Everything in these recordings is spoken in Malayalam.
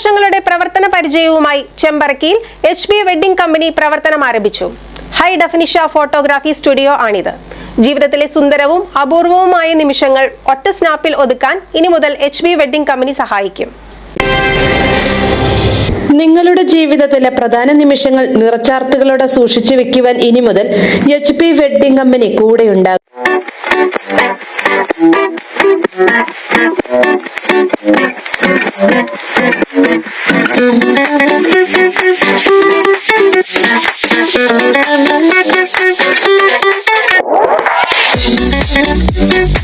വർഷങ്ങളുടെ പ്രവർത്തന പരിചയവുമായി ചെമ്പറക്കിയിൽ എച്ച് ബി വെഡിംഗ് കമ്പനി പ്രവർത്തനം ആരംഭിച്ചു. ഹൈ ഡെഫിനിഷ ഫോട്ടോഗ്രാഫി സ്റ്റുഡിയോ ആണിത്. ജീവിതത്തിലെ സുന്ദരവും അപൂർവവുമായ നിമിഷങ്ങൾ ഒറ്റ സ്നാപ്പിൽ ഒതുക്കാൻ ഇനി മുതൽ എച്ച് ബി വെഡിംഗ് കമ്പനി സഹായിക്കും. നിങ്ങളുടെ ജീവിതത്തിലെ പ്രധാന നിമിഷങ്ങൾ നിറച്ചാർത്തുകളോടെ സൂക്ഷിച്ചു വെക്കുവാൻ ഇനി മുതൽ എച്ച് പി വെഡിംഗ് കമ്പനി കൂടെയുണ്ടാകും. Thank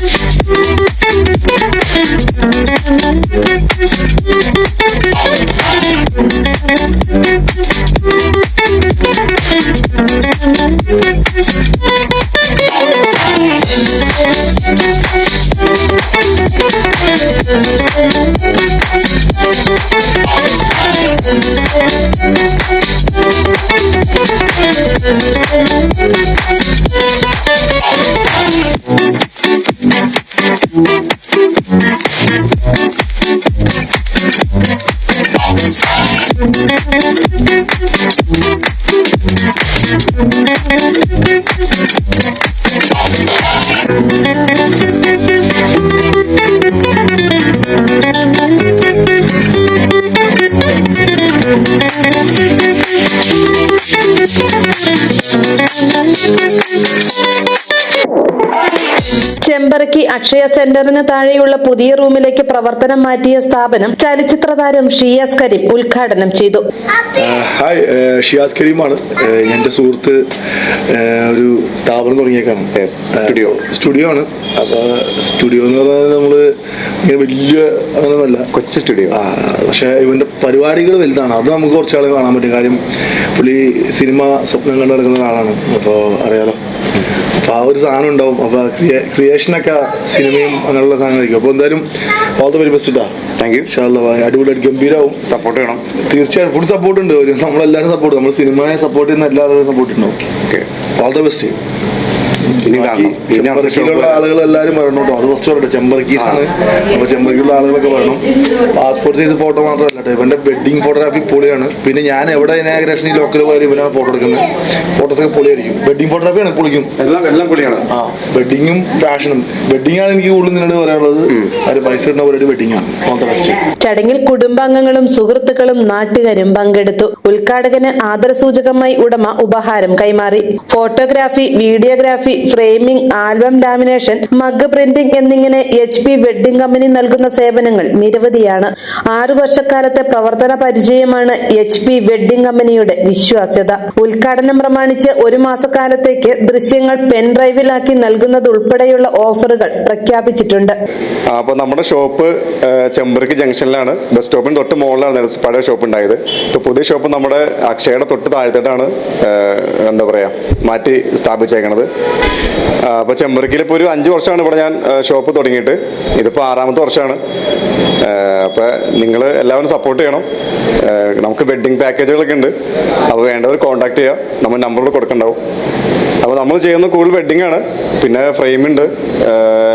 you. Thank you. Akshaya സെന്ററിന് താഴെയുള്ള പുതിയ റൂമിലേക്ക് പ്രവർത്തനം മാറ്റിയ സ്ഥാപനം ചലച്ചിത്ര താരം ഷിയാസ് കരീം ഉദ്ഘാടനം ചെയ്തു. ഹായ് ഷിയാസ് കരീമാണ്. എന്റെ സുഹൃത്ത് ഒരു തുടങ്ങിയേക്കാണ്. സ്റ്റുഡിയോ സ്റ്റുഡിയോ ആണ് അപ്പോൾ സ്റ്റുഡിയോ എന്ന് പറഞ്ഞാൽ നമ്മൾ ഇങ്ങനെ വലിയ അങ്ങനെയൊന്നുമല്ല കൊച്ചു സ്റ്റുഡിയോ. പക്ഷേ ഇവന്റെ പരിപാടികൾ വലുതാണ്. അത് നമുക്ക് കുറച്ചാൾ കാണാൻ പറ്റും. കാര്യം പുള്ളി സിനിമ സ്വപ്നം കണ്ടു നടക്കുന്ന ഒരാളാണ്. അപ്പോൾ അറിയാലോ. അപ്പോൾ ആ ഒരു സാധനം ഉണ്ടാവും. അപ്പോൾ ക്രിയേഷനൊക്കെ സിനിമയും അങ്ങനെയുള്ള സാധനങ്ങളായിരിക്കും. അപ്പോൾ എന്തായാലും all the very best thank you അടിപൊളി ഗംഭീരമാവും സപ്പോർട്ട് ചെയ്യണം. തീർച്ചയായും ഫുൾ സപ്പോർട്ട് ഉണ്ട്. ഒരു നമ്മളെല്ലാവരും സപ്പോർട്ട് നമ്മൾ സിനിമയെ സപ്പോർട്ട് ചെയ്യുന്ന എല്ലാവരും സപ്പോർട്ട് ഉണ്ടാവും. ഓക്കെ ഓൾ ദ ബെസ്റ്റ് ഇനി കാണണം ഇനി അടുത്ത ചെമ്പറക്കിയിലുള്ള ആളുകൾ എല്ലാവരും വരണം കേട്ടോ അത് ഫസ്റ്റ് പറയട്ടെ ചെമ്പറക്കിയിലാണ് അപ്പൊ ചെമ്പർക്കിയുള്ള ആളുകളൊക്കെ വരണം. പാസ്പോർട്ട് സൈസ് ഫോട്ടോ മാത്രമല്ല കേട്ടോ. ഇവന്റെ വെഡിങ് ഫോട്ടോഗ്രാഫി പൊളിയാണ്. പിന്നെ ഞാൻ എവിടെ ഇനാഗ്രേഷൻ ഈ ലോക്കൽ പോയാലും ഇവനാണ് ഫോട്ടോ എടുക്കുന്നത്. ഫോട്ടോസ് ഒക്കെ പൊളിയായിരിക്കും. വെഡിങ് ഫോട്ടോഗ്രാഫിയാണ് പൊളിക്കും. എല്ലാം എല്ലാം പൊളിയാണ്. ആ വെഡിങ്ങും ഫാഷനും വെഡിങ് ആണ് എനിക്ക് കൂടുതൽ നിന്നോട് പറയാനുള്ളത്. ഒരു പൈസ ഇടുന്ന പരിപാടി വെഡിങ് ആണ്. ചടങ്ങിൽ കുടുംബാംഗങ്ങളും സുഹൃത്തുക്കളും നാട്ടുകാരും പങ്കെടുത്തു. ഉദ്ഘാടകന് ആദരസൂചകമായി ഉടമ ഉപഹാരം കൈമാറി. Photography videography framing album lamination mug printing എന്നിങ്ങനെ എച്ച് പി വെഡ്ഡിംഗ് കമ്പനി നൽകുന്ന സേവനങ്ങൾ നിരവധിയാണ്. ആറു വർഷക്കാലത്തെ പ്രവർത്തന പരിചയമാണ് എച്ച് പി വെഡ്ഡിംഗ് കമ്പനിയുടെ വിശ്വാസ്യത. ഉദ്ഘാടനം പ്രമാണിച്ച് ഒരു മാസക്കാലത്തേക്ക് ദൃശ്യങ്ങൾ പെൻ ഡ്രൈവിലാക്കി നൽകുന്നത് ഉൾപ്പെടെയുള്ള ഓഫറുകൾ പ്രഖ്യാപിച്ചിട്ടുണ്ട്. അപ്പോൾ നമ്മുടെ ഷോപ്പ് ചെമ്പറക്ക് ജംഗ്ഷനിലാണ്. ബസ് സ്റ്റോപ്പിന് തൊട്ട് മുകളിലാണ് പഴയ ഷോപ്പ് ഉണ്ടായത്. ഇപ്പോൾ പുതിയ ഷോപ്പ് നമ്മുടെ അക്ഷയയുടെ തൊട്ട് താഴത്തോട്ടാണ് എന്താ പറയുക മാറ്റി സ്ഥാപിച്ചേക്കണത്. അപ്പോൾ ചെമ്പറക്കിൽ ഇപ്പോൾ ഒരു അഞ്ച് വർഷമാണ് ഇവിടെ ഞാൻ ഷോപ്പ് തുടങ്ങിയിട്ട്. ഇതിപ്പോൾ ആറാമത്തെ വർഷമാണ്. അപ്പോൾ നിങ്ങൾ എല്ലാവരും സപ്പോർട്ട് ചെയ്യണം. നമുക്ക് വെഡ്ഡിങ് പാക്കേജുകളൊക്കെ ഉണ്ട്. അപ്പോൾ വേണ്ടവർ കോൺടാക്ട് ചെയ്യുക നമ്മൾ നമ്പറിൽ കൊടുക്കണ്ടാവും. അപ്പോൾ നമ്മൾ ചെയ്യുന്ന കൂടുതൽ വെഡ്ഡിംഗ് ആണ്. പിന്നെ ഫ്രെയിം ഉണ്ട്.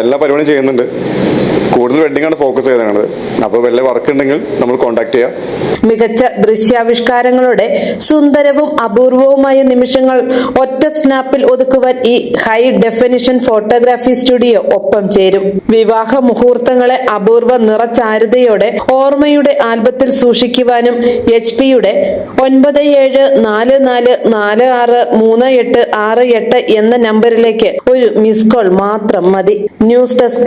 എല്ലാ പരിപാടിയും ചെയ്യുന്നുണ്ട്. കൂടുതൽ വെഡിങ്ങാണ് ഫോക്കസ് ചെയ്തത് അപ്പോൾ വല്ല വർക്ക് ഉണ്ടെങ്കിൽ നമ്മൾ കോൺടാക്ട് ചെയ്യാം. മികച്ച ദൃശ്യാവിഷ്കാരങ്ങളുടെ സുന്ദരവും അപൂർവവുമായ നിമിഷങ്ങൾ ഒറ്റ സ്നാപ്പിൽ ഒതുക്കുവാൻ ഈ ഹൈ ഡെഫിനിഷൻ ഫോട്ടോഗ്രാഫി സ്റ്റുഡിയോ ഒപ്പം ചേരും. വിവാഹ മുഹൂർത്തങ്ങളെ അപൂർവ നിറച്ചാരുതയോടെ ഓർമ്മയുടെ ആൽബത്തിൽ സൂക്ഷിക്കുവാനും എച്ച് പിയുടെ ഒൻപത് ഏഴ് നാല് നാല് നാല് ആറ് മൂന്ന് എട്ട് ആറ് എട്ട് എന്ന നമ്പറിലേക്ക് ഒരു മിസ് കോൾ മാത്രം മതി. News desk